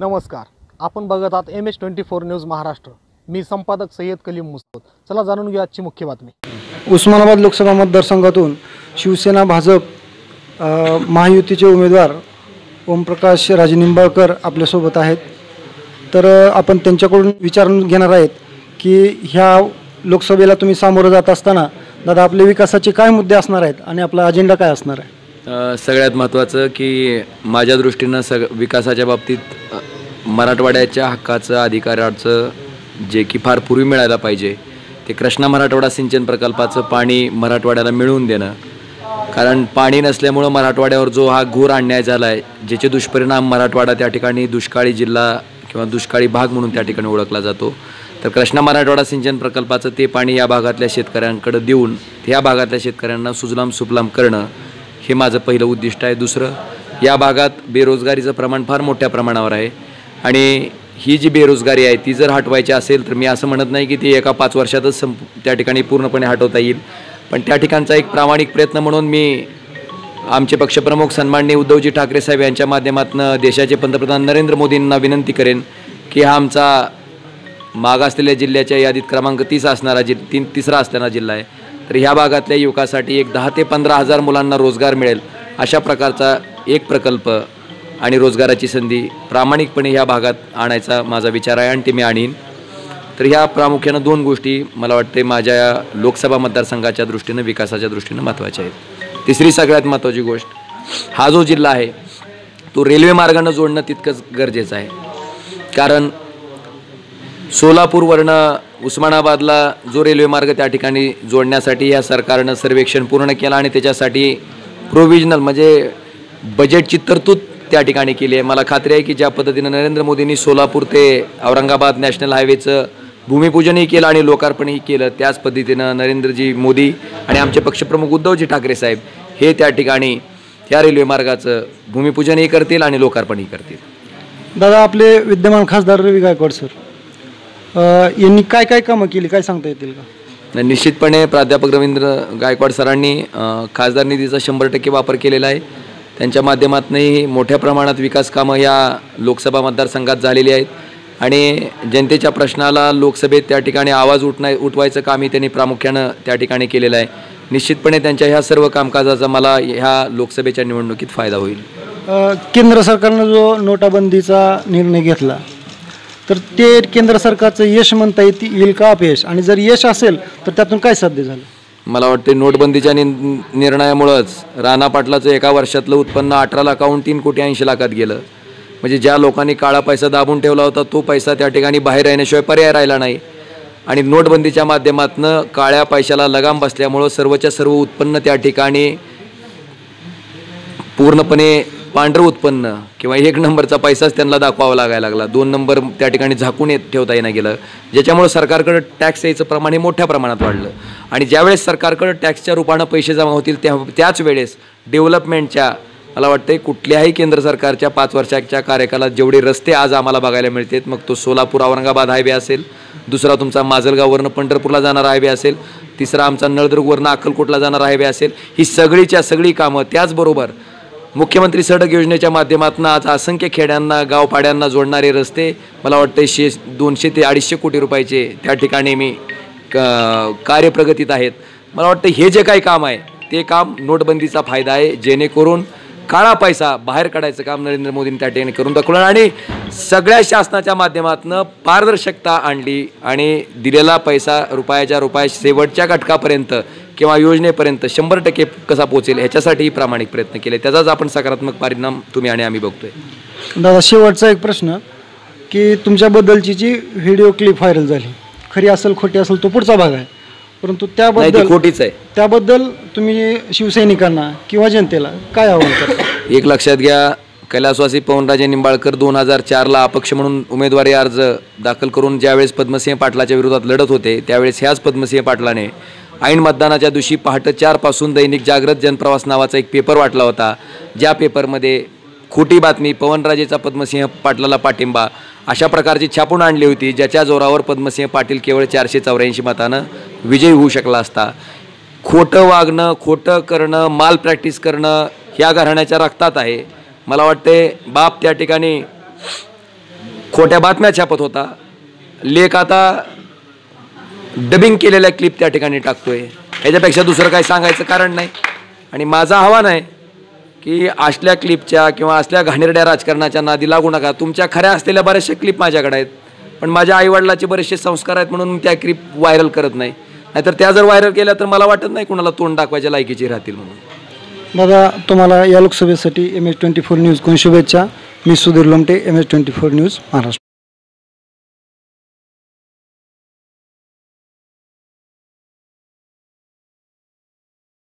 नमस्कार. आपण बघत आहात M H twenty four news Maharashtra. मी संपादक सय्यद कलीम मुस्तफत चला जाणून घेऊ आजची मुख्य बातमी. उस्मानाबाद लोकसभा मतदारसंघातून शिवसेना भाजप महायुतीचे उमेदवार ओमप्रकाश राजे निंबाळकर आपल्यासोबत आहेत. तर आपण त्यांच्याकडून विचारून घेणार आहेत की ह्या लोकसभेला तुम्ही सामोरं जात असताना दादा आपले विकासाचे काय मुद्दे असणार आहेत आणि आपला अजेंडा काय असणार आहे? सगळ्यात महत्त्वाचं की माझ्या दृष्टीनं सग विकासाच्या बाबतीत मराठवाड्याच्या हक्काचं अधिकाराचं जे की फार पूर्वी मिळायला पाहिजे ते कृष्णा मराठवाडा सिंचन प्रकल्पाचं पाणी मराठवाड्याला मिळवून देणं. कारण पाणी नसल्यामुळं मराठवाड्यावर जो हा घोर अन्याय झाला आहे ज्याचे दुष्परिणाम मराठवाडा त्या ठिकाणी दुष्काळी जिल्हा किंवा दुष्काळी भाग म्हणून त्या ठिकाणी ओळखला जातो. तर कृष्णा मराठवाडा सिंचन प्रकल्पाचं ते पाणी या भागातल्या शेतकऱ्यांकडे देऊन ह्या भागातल्या शेतकऱ्यांना सुजलाम सुफलाम करणं हे माझं पहिलं उद्दिष्ट आहे. दुसरं या भागात बेरोजगारीचं प्रमाण फार मोठ्या प्रमाणावर आहे. आणि ही जी बेरोजगारी आहे ती जर हटवायची असेल तर मी असं म्हणत नाही की ती एका पाच वर्षातच संप त्या ठिकाणी पूर्णपणे हटवता येईल. पण त्या ठिकाणचा एक प्रामाणिक प्रयत्न म्हणून मी आमचे पक्षप्रमुख सन्माननीय उद्धवजी ठाकरे साहेब यांच्या माध्यमातून देशाचे पंतप्रधान नरेंद्र मोदींना विनंती करेन की हा आमचा मागासलेल्या जिल्ह्याच्या यादीत क्रमांक तीस असणारा जि तीन तिसरा असणारा जिल्हा आहे. तर ह्या भागातल्या युवकासाठी एक दहा ते पंधरा हजार मुलांना रोजगार मिळेल अशा प्रकारचा एक प्रकल्प आणि रोजगाराची संधी प्रामाणिकपणे ह्या भागात आणायचा माझा विचार आहे आणि ते मी आणीन. तर ह्या प्रामुख्यानं दोन गोष्टी मला वाटते माझ्या या लोकसभा मतदारसंघाच्या दृष्टीनं विकासाच्या दृष्टीनं महत्त्वाच्या आहेत. तिसरी सगळ्यात महत्त्वाची गोष्ट हा जो जिल्हा आहे तो रेल्वे मार्गानं जोडणं तितकंच गरजेचं आहे. कारण सोलापूरवरनं उस्मानाबादला जो रेल्वे मार्ग त्या ठिकाणी जोडण्यासाठी या सरकारनं सर्वेक्षण पूर्ण केलं आणि त्याच्यासाठी प्रोव्हिजनल म्हणजे बजेटची तरतूद त्या ठिकाणी केली आहे. मला खात्री आहे की ज्या पद्धतीनं नरेंद्र मोदींनी सोलापूर ते औरंगाबाद नॅशनल हायवेचं भूमिपूजनही केलं आणि लोकार्पणही केलं त्याच पद्धतीनं नरेंद्रजी मोदी आणि आमचे पक्षप्रमुख उद्धवजी ठाकरे साहेब हे त्या ठिकाणी या रेल्वे मार्गाचं भूमिपूजनही करतील आणि लोकार्पणही करतील. दादा आपले विद्यमान खासदार रवी गायकवाड सर यांनी काय काय कामं केली काय सांगता येतील का? निश्चितपणे प्राध्यापक रवींद्र गायकवाड सरांनी खासदार निधीचा शंभर टक्के वापर केलेला आहे. त्यांच्या माध्यमातूनही मोठ्या प्रमाणात विकास कामं या लोकसभा मतदारसंघात झालेली आहेत. आणि जनतेच्या प्रश्नाला लोकसभेत त्या ठिकाणी आवाज उठणा उठवायचं कामही त्यांनी प्रामुख्यानं त्या ठिकाणी केलेलं आहे. निश्चितपणे त्यांच्या ह्या सर्व कामकाजाचा मला ह्या लोकसभेच्या निवडणुकीत फायदा होईल. केंद्र सरकारनं जो नोटाबंदीचा निर्णय घेतला तर ते केंद्र सरकारचं यश म्हणता येईल का अपयश? आणि जर यश असेल तर त्यातून काय साध्य झालं? मला वाटते नोटबंदीच्या नि निर्णयामुळंच राणा पाटलाचं एका वर्षातलं उत्पन्न अठरा लाखाहून तीन कोटी ऐंशी लाखात गेलं. म्हणजे ज्या लोकांनी काळा पैसा दाबून ठेवला होता तो पैसा त्या ठिकाणी बाहेर येण्याशिवाय पर्याय राहिला नाही. आणि नोटबंदीच्या माध्यमातून काळ्या पैशाला लगाम बसल्यामुळं सर्वच्या सर्व उत्पन्न त्या ठिकाणी पूर्णपणे पांढरं उत्पन्न किंवा एक नंबरचा पैसाच त्यांना दाखवावा लागायला लागला. दोन नंबर त्या ठिकाणी झाकून येत ठेवता येणं गेलं. ज्याच्यामुळं सरकारकडं टॅक्स यायचं प्रमाण हे मोठ्या प्रमाणात वाढलं. आणि ज्यावेळेस सरकारकडं टॅक्सच्या रूपानं पैसे जमा होतील त्या त्याच वेळेस डेव्हलपमेंटच्या मला वाटते कुठल्याही केंद्र सरकारच्या पाच वर्षाच्या कार्यकालात जेवढे रस्ते आज आम्हाला बघायला मिळतात मग तो सोलापूर औरंगाबाद हायवे असेल दुसरा तुमचा माजलगाववरनं पंढरपूरला जाणारा हायवे असेल तिसरा आमचा नळदुर्गवरनं अक्कलकोटला जाणारा हायवे असेल ही सगळीच्या सगळी कामं त्याचबरोबर मुख्यमंत्री सडक योजनेच्या माध्यमातून आज असंख्य खेड्यांना गावपाड्यांना जोडणारे रस्ते मला वाटतं शे दोनशे ते अडीचशे कोटी रुपयाचे त्या ठिकाणी मी क- कार्यप्रगतीत आहेत. मला वाटतं हे जे काही काम आहे ते काम नोटबंदीचा फायदा आहे जेणेकरून काळा पैसा बाहेर काढायचं काम नरेंद्र मोदींनी त्या ठिकाणी करून दाखवलं. आणि सगळ्या शासनाच्या माध्यमातून पारदर्शकता आणली आणि दिलेला पैसा रुपयाच्या रुपया शेवटच्या घटकापर्यंत किंवा योजनेपर्यंत शंभर टक्के कसा पोहोचेल ह्याच्यासाठीही प्रामाणिक प्रयत्न केले. त्याचाच आपण सकारात्मक परिणाम तुम्ही आणि आम्ही बघतोय. दादा शेवटचा एक प्रश्न की तुमच्याबद्दलची जी व्हिडिओ क्लिप व्हायरल झाली खरी असेल खोटी असेल तो पुढचा भाग आहे. परंतु नाही ती त्याबद्दल खोटीच आहे. त्याबद्दल तुम्ही शिवसैनिकांना किंवा जनतेला काय आव्हान करता? एक लक्षात घ्या कैलासवासी पवनराजे निंबाळकर दोन हजार चारला अपक्ष म्हणून उमेदवारी अर्ज दाखल करून ज्यावेळेस पद्मसिंह पाटलाच्या विरोधात लढत होते त्यावेळेस ह्याच पद्मसिंह पाटलाने ऐन मतदानाच्या दिवशी पहाटे चारपासून दैनिक जागृत जनप्रवास नावाचा एक पेपर वाटला होता. ज्या पेपरमध्ये खोटी बातमी पवनराजेचा पद्मसिंह पाटलाला पाठिंबा अशा प्रकारची छापून आणली होती ज्याच्या जोरावर पद्मसिंह पाटील केवळ चारशे चौऱ्याऐंशी मतानं विजयी होऊ शकला असता. खोटं वागणं खोटं करणं माल प्रॅक्टिस करणं ह्या घराण्याच्या रक्तात आहे. मला वाटते बाप त्या ठिकाणी खोट्या बातम्या छापत होता. लेख आता डबिंग केलेल्या क्लिप त्या ठिकाणी टाकतोय. ह्याच्यापेक्षा दुसरं काही सांगायचं कारण नाही. आणि माझं आव्हान आहे की असल्या क्लिपच्या किंवा असल्या घाणेरड्या राजकारणाच्या नादी लागू नका. तुमच्या खऱ्या असलेल्या बऱ्याचशा क्लिप माझ्याकडे आहेत. पण माझ्या आईवडिलाचे बरेचसे संस्कार आहेत म्हणून त्या क्लिप व्हायरल करत नाही. नाहीतर त्या जर व्हायरल केल्या तर मला वाटत नाही कुणाला तोंड दाखवायच्या लायकीची राहतील म्हणून. दादा तुम्हाला या लोकसभेसाठी M H twenty four news कोण शुभेच्छा? मी Sudhir Lomte M H twenty four news Maharashtra.